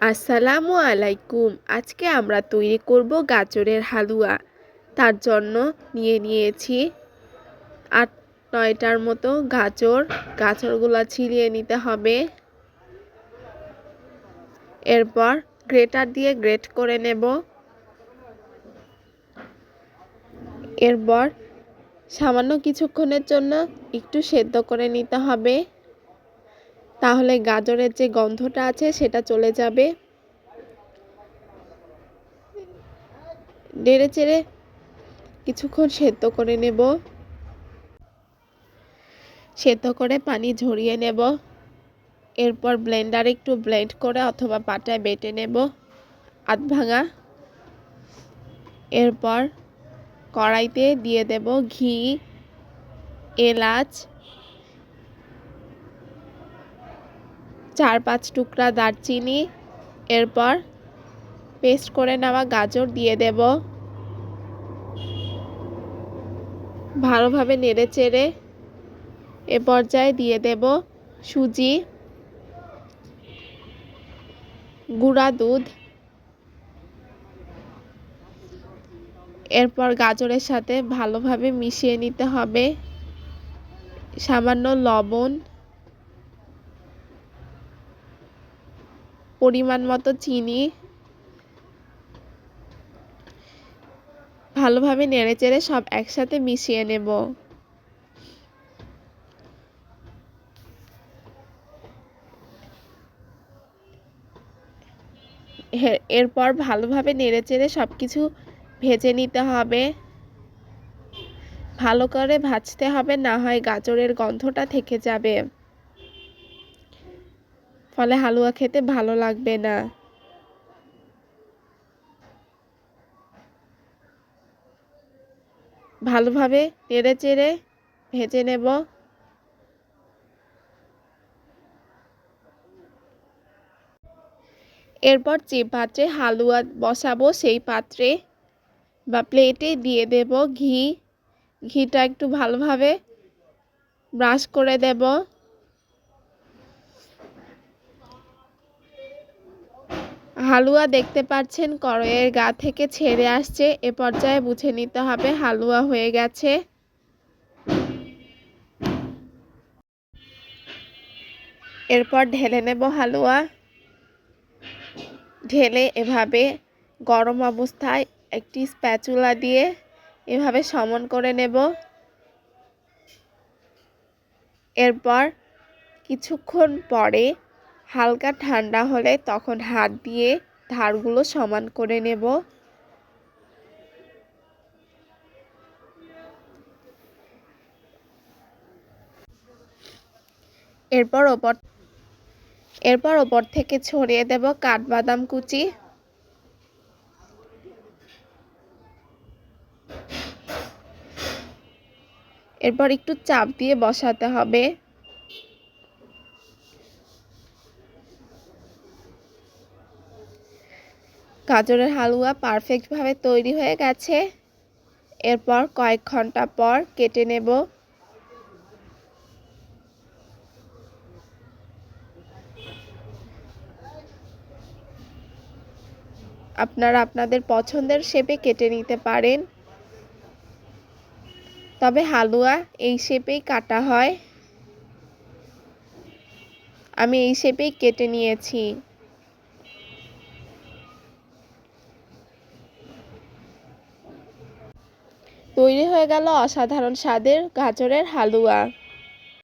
আসসালামু আলাইকুম। আজকে আমরা তৈরি করব গাজরের হালুয়া। তার জন্য নিয়ে নিয়েছি আট, নয়টার মতো গাজর। গাজরগুলো ছিলিয়ে নিতে হবে। এরপর গ্রেটার দিয়ে গ্রেট করে নেব। এরপর সামান্য কিছুক্ষণের জন্য একটু সেদ্ধ করে নিতে হবে। তাহলে গাজরের যে গন্ধটা আছে সেটা চলে যাবে। নেড়ে চেড়ে কিছুক্ষণ সেদ্ধ করে নেব। সেদ্ধ করে পানি ঝরিয়ে নেব। এরপর ব্লেন্ডারে একটু ব্লেন্ড করে অথবা পাটায় বেটে নেব। আধ ভাঙা। এরপর কড়াইতে দিয়ে দেব ঘি, এলাচ চার পাঁচ টুকরা দারচিনি, এরপর পেস্ট করে নেওয়া গাজর দিয়ে দেব। ভালোভাবে নেড়ে চেড়ে এ পর্যায়ে দিয়ে দেব সুজি, গুঁড়া দুধ। এরপর গাজরের সাথে ভালোভাবে মিশিয়ে নিতে হবে। সামান্য লবণ। পরিমাণ মতো চিনি ভালোভাবে নেড়েচেড়ে সব একসাথে মিশিয়ে নেব। এরপর ভালোভাবে নেড়েচেড়ে সব কিছু ভেজে নিতে হবে। ভালো করে ভাজতে হবে, না হয় গাজরের গন্ধটা থেকে যাবে। ফলে হালুয়া খেতে ভালো লাগবে না। ভালোভাবে নেড়ে চেড়ে ভেজে নেব। এরপর যে পাত্রে হালুয়া বসাবো সেই পাত্রে বা প্লেটে দিয়ে দেব ঘি। ঘিটা একটু ভালোভাবে ব্রাশ করে দেব। হালুয়া দেখতে পাচ্ছেন, কড়াইয়ের গা থেকে ছেড়ে আসছে। এ পর্যায়ে বুঝে নিতে হবে হালুয়া হয়ে গেছে। এরপর ঢেলে নেব হালুয়া। ঢেলে এভাবে গরম অবস্থায় একটি স্প্যাচুলা দিয়ে এভাবে সমন করে নেব। এরপর কিছুক্ষণ পরে হালকা ঠান্ডা হলে তখন হাত দিয়ে ধারগুলো সমান করে নেব। এরপর ওপর এরপর ওপর থেকে ছড়িয়ে দেব কাঠবাদাম কুচি। এরপর একটু চাপ দিয়ে বসাতে হবে। গাজরের হালুয়া পারফেক্টভাবে তৈরি হয়ে গেছে। এরপর কয়েক ঘণ্টা পর কেটে নেব। আপনারা আপনাদের পছন্দের শেপে কেটে নিতে পারেন। তবে হালুয়া এই শেপেই কাটা হয়। আমি এই শেপেই কেটে নিয়েছি। তৈরি হয়ে গেল অসাধারণ স্বাদের গাজরের হালুয়া।